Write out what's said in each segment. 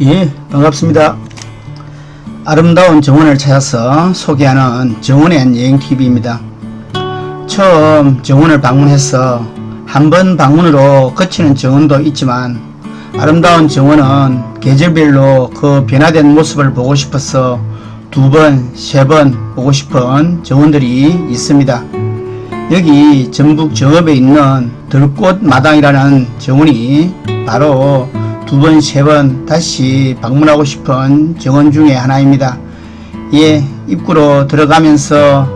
예, 반갑습니다. 아름다운 정원을 찾아서 소개하는 정원엔 여행TV입니다. 처음 정원을 방문해서 한 번 방문으로 거치는 정원도 있지만 아름다운 정원은 계절별로 그 변화된 모습을 보고 싶어서 두 번, 세 번 보고 싶은 정원들이 있습니다. 여기 전북 정읍에 있는 들꽃 마당이라는 정원이 바로 두 번, 세 번 다시 방문하고 싶은 정원 중에 하나입니다. 예, 입구로 들어가면서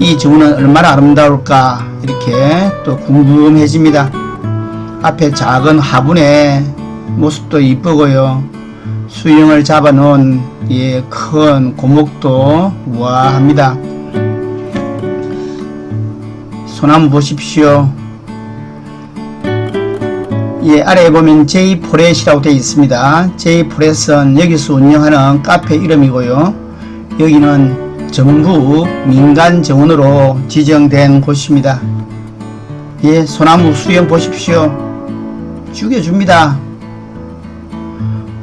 이 정원은 얼마나 아름다울까 이렇게 또 궁금해집니다. 앞에 작은 화분의 모습도 이쁘고요. 수영을 잡아놓은 예, 큰 고목도 우아합니다. 소나무 보십시오. 예, 아래에 보면 J 포렛이라고 되어 있습니다. J 포렛은 여기서 운영하는 카페 이름이고요. 여기는 전북 민간 정원으로 지정된 곳입니다. 예, 소나무 수영 보십시오. 죽여줍니다.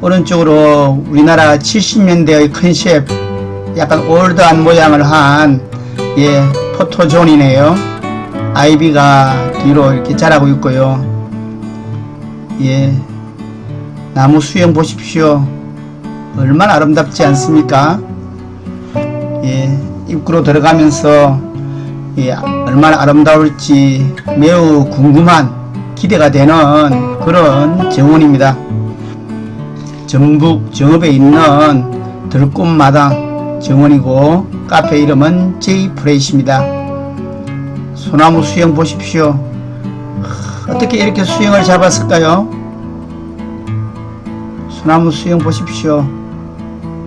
오른쪽으로 우리나라 70년대의 컨셉, 약간 올드한 모양을 한, 예, 포토존이네요. 아이비가 뒤로 이렇게 자라고 있고요. 예, 나무 수영 보십시오. 얼마나 아름답지 않습니까? 예, 입구로 들어가면서 예, 얼마나 아름다울지 매우 궁금한 기대가 되는 그런 정원입니다. 전북 정읍에 있는 들꽃마당 정원이고 카페 이름은 J 프레이십니다. 소나무 수영 보십시오. 어떻게 이렇게 수영을 잡았을까요? 소나무 수영 보십시오.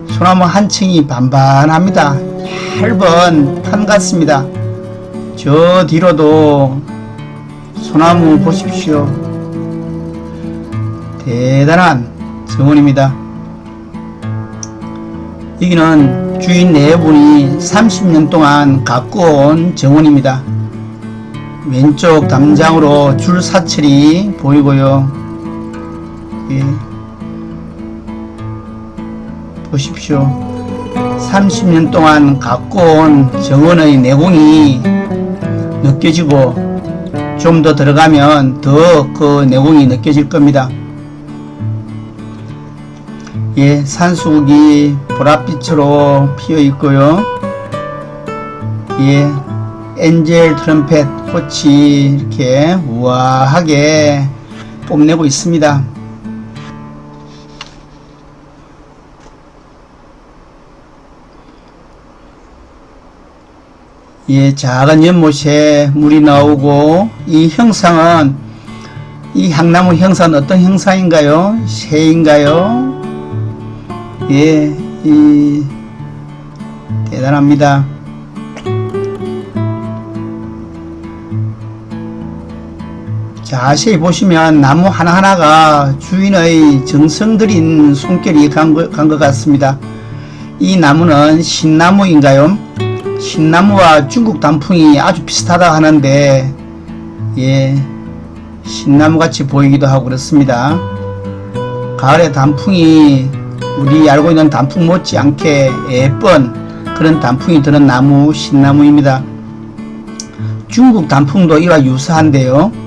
소나무 한 층이 반반합니다. 얇은 판 같습니다. 저 뒤로도 소나무 보십시오. 대단한 정원입니다. 여기는 주인 네 분이 30년 동안 가꿔온 정원입니다. 왼쪽 담장으로 줄 사철이 보이고요. 예. 보십시오. 30년 동안 가꿔온 정원의 내공이 느껴지고 좀 더 들어가면 더 그 내공이 느껴질 겁니다. 예, 산수국이 보랏빛으로 피어 있고요. 예, 엔젤 트럼펫 꽃이 이렇게 우아하게 뽐내고 있습니다. 예, 작은 연못에 물이 나오고 이 형상은 이 향나무 형상은 어떤 형상인가요? 새인가요? 예, 이 대단합니다. 자세히 보시면 나무 하나하나가 주인의 정성 들인 손길이 간 것 같습니다. 이 나무는 신나무인가요? 신나무와 중국 단풍이 아주 비슷하다 하는데 예 신나무 같이 보이기도 하고 그렇습니다. 가을에 단풍이 우리 알고 있는 단풍 못지않게 예쁜 그런 단풍이 드는 나무 신나무입니다. 중국 단풍도 이와 유사한데요.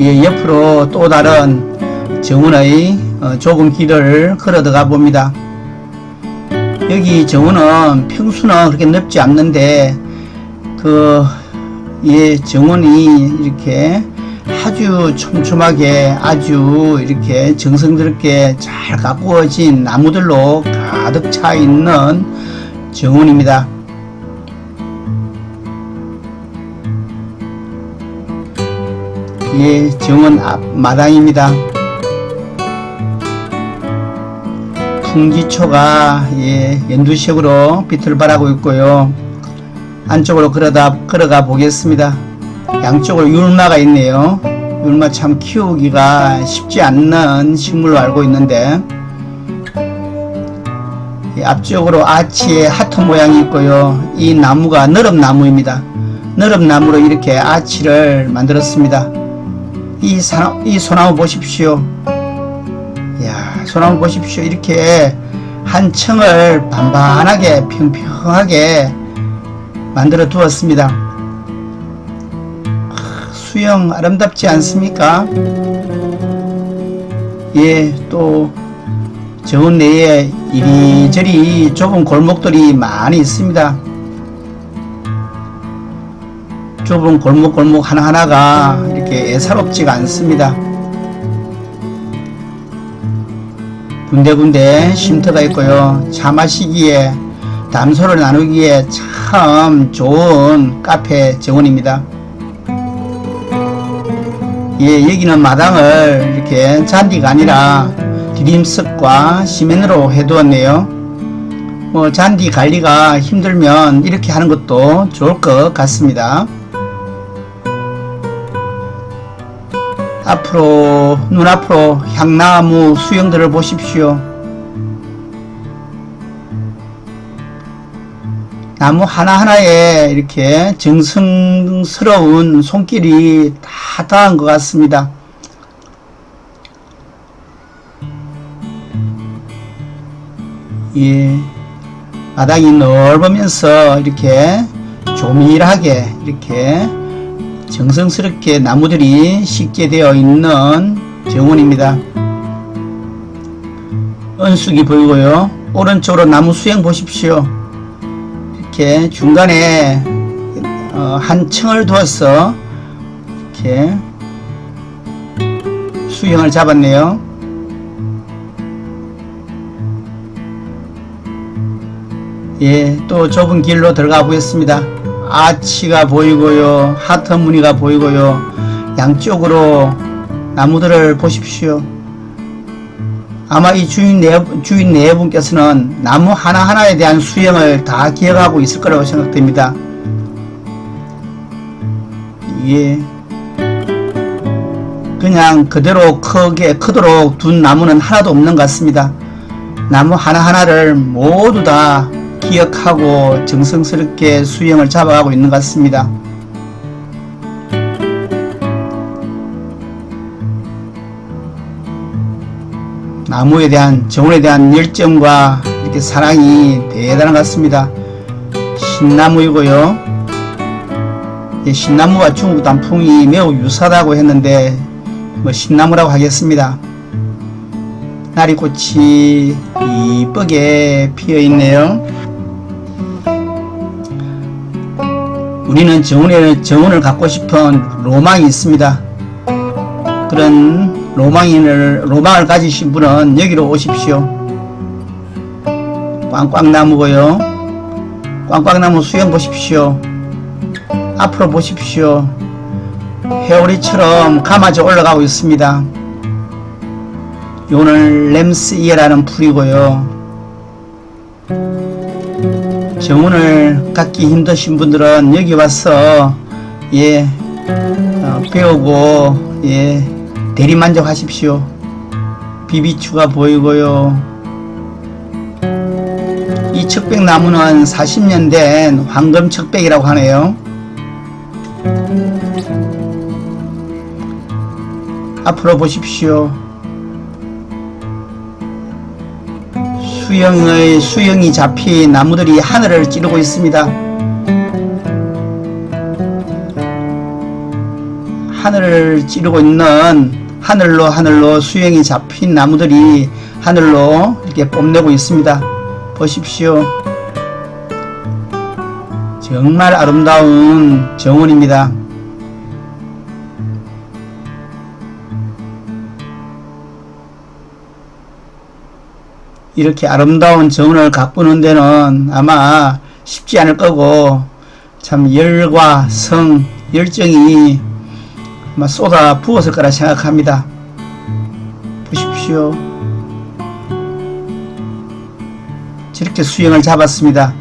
예, 옆으로 또 다른 정원의 어, 좁은 길을 걸어 들어가 봅니다. 여기 정원은 평수는 그렇게 넓지 않는데 그 예, 정원이 이렇게 아주 촘촘하게 아주 이렇게 정성스럽게 잘 가꾸어진 나무들로 가득 차 있는 정원입니다. 예, 정원 앞 마당입니다. 풍지초가 예, 연두색으로 빛을 발하고 있고요. 안쪽으로 걸어다, 걸어가 보겠습니다. 양쪽으로 율마가 있네요. 율마 참 키우기가 쉽지 않는 식물로 알고 있는데 예, 앞쪽으로 아치의 하트 모양이 있고요. 이 나무가 너릅나무입니다. 너릅나무로 이렇게 아치를 만들었습니다. 이, 사, 이 소나무 보십시오. 이야, 소나무 보십시오. 이렇게 한 층을 반반하게 평평하게 만들어 두었습니다. 아, 수영 아름답지 않습니까? 예, 또 저온 내에 이리저리 좁은 골목들이 많이 있습니다. 좁은 골목골목 하나하나가 이렇게 애사롭지가 않습니다. 군데군데 쉼터가 있고요. 차 마시기에 담소를 나누기에 참 좋은 카페 정원입니다. 예, 여기는 마당을 이렇게 잔디가 아니라 디딤석과 시멘으로 해두었네요. 뭐 잔디 관리가 힘들면 이렇게 하는 것도 좋을 것 같습니다. 앞으로 눈앞으로 향나무 수영들을 보십시오. 나무 하나하나에 이렇게 정성스러운 손길이 다 닿은 것 같습니다. 예, 마당이 넓으면서 이렇게 조밀하게 이렇게 정성스럽게 나무들이 쉽게 되어 있는 정원입니다. 은숙이 보이고요. 오른쪽으로 나무 수영 보십시오. 이렇게 중간에 어, 한 층을 두어서 이렇게 수영을 잡았네요. 예, 또 좁은 길로 들어가 보겠습니다. 아치가 보이고요. 하트 무늬가 보이고요. 양쪽으로 나무들을 보십시오. 아마 이 주인 네, 주인 네 분께서는 나무 하나하나에 대한 수영을 다 기억하고 있을 거라고 생각됩니다. 예. 그냥 그대로 크게 크도록 둔 나무는 하나도 없는 것 같습니다. 나무 하나하나를 모두 다 기억하고 정성스럽게 수영을 잡아가고 있는 것 같습니다. 나무에 대한 정원에 대한 열정과 이렇게 사랑이 대단한 것 같습니다. 신나무이고요. 예, 신나무와 중국 단풍이 매우 유사하다고 했는데 뭐 신나무라고 하겠습니다. 나리꽃이 이쁘게 피어 있네요. 우리는 정원에 정원을 갖고 싶은 로망이 있습니다. 그런 로망을 로망을 가지신 분은 여기로 오십시오. 꽝꽝나무고요. 꽝꽝나무 수영 보십시오. 앞으로 보십시오. 회오리처럼 감아져 올라가고 있습니다. 요는 램스이어라는 풀이고요. 정원을 갖기 힘드신 분들은 여기 와서 예 어, 배우고 예 대리 만족하십시오. 비비추가 보이고요. 이 척백나무는 40년 된 황금 척백이라고 하네요. 앞으로 보십시오. 수영의 수영이 잡힌 나무들이 하늘을 찌르고 있습니다. 하늘을 찌르고 있는 하늘로 하늘로 수영이 잡힌 나무들이 하늘로 이렇게 뽐내고 있습니다. 보십시오. 정말 아름다운 정원입니다. 이렇게 아름다운 정원을 가꾸는 데는 아마 쉽지 않을 거고 참 열과 성, 열정이 아마 쏟아 부었을 거라 생각합니다. 보십시오. 저렇게 수영을 잡았습니다.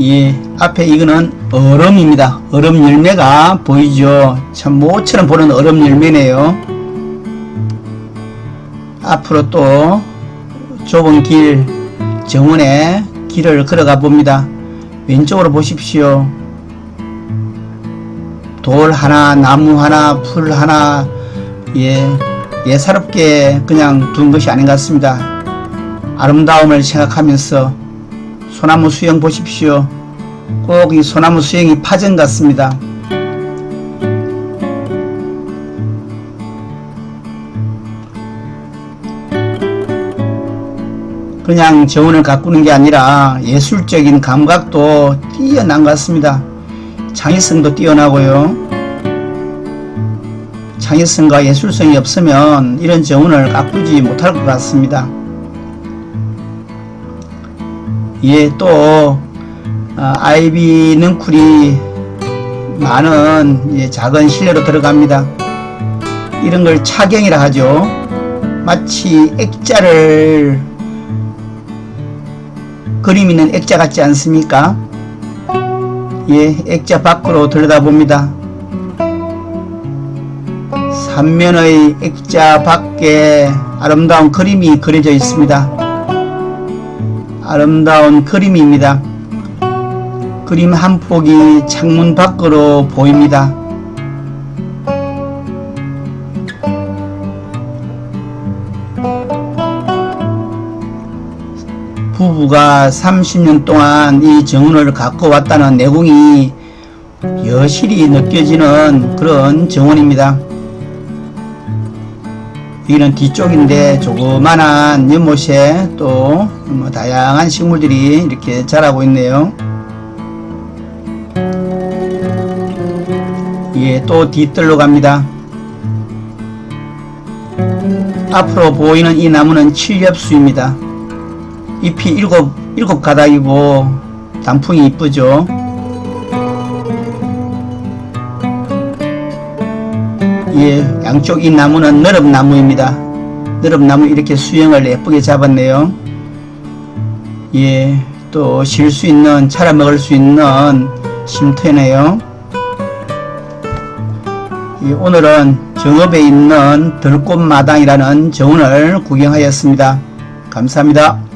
예, 앞에 이거는 얼음입니다. 얼음 열매가 보이죠? 참 모처럼 보는 얼음 열매네요. 앞으로 또 좁은 길 정원의 길을 걸어가 봅니다. 왼쪽으로 보십시오. 돌 하나, 나무 하나, 풀 하나, 예, 예사롭게 그냥 둔 것이 아닌 것 같습니다. 아름다움을 생각하면서 소나무 수영 보십시오. 꼭 이 소나무 수영이 파전 같습니다. 그냥 저온을 가꾸는 게 아니라 예술적인 감각도 뛰어난 것 같습니다. 창의성도 뛰어나고요. 창의성과 예술성이 없으면 이런 저온을 가꾸지 못할 것 같습니다. 예, 또 어, 아이비 능쿨이 많은 예, 작은 실내로 들어갑니다. 이런 걸 차경이라 하죠. 마치 액자를 그림 있는 액자 같지 않습니까? 예, 액자 밖으로 들여다봅니다. 삼면의 액자 밖에 아름다운 그림이 그려져 있습니다. 아름다운 그림입니다. 그림 한 폭이 창문 밖으로 보입니다. 부부가 30년 동안 이 정원을 갖고 왔다는 내공이 여실히 느껴지는 그런 정원입니다. 여기는 뒤쪽인데 조그만한 연못에 또 뭐 다양한 식물들이 이렇게 자라고 있네요. 예, 또 뒤뜰로 갑니다. 앞으로 보이는 이 나무는 칠엽수입니다. 잎이 일곱, 일곱 가닥이고 단풍이 이쁘죠. 예, 양쪽 이 나무는 너릅나무입니다. 너릅나무 이렇게 수영을 예쁘게 잡았네요. 예, 또 쉴 수 있는, 차려 먹을 수 있는 쉼터네요. 예, 오늘은 정읍에 있는 들꽃마당이라는 정원을 구경하였습니다. 감사합니다.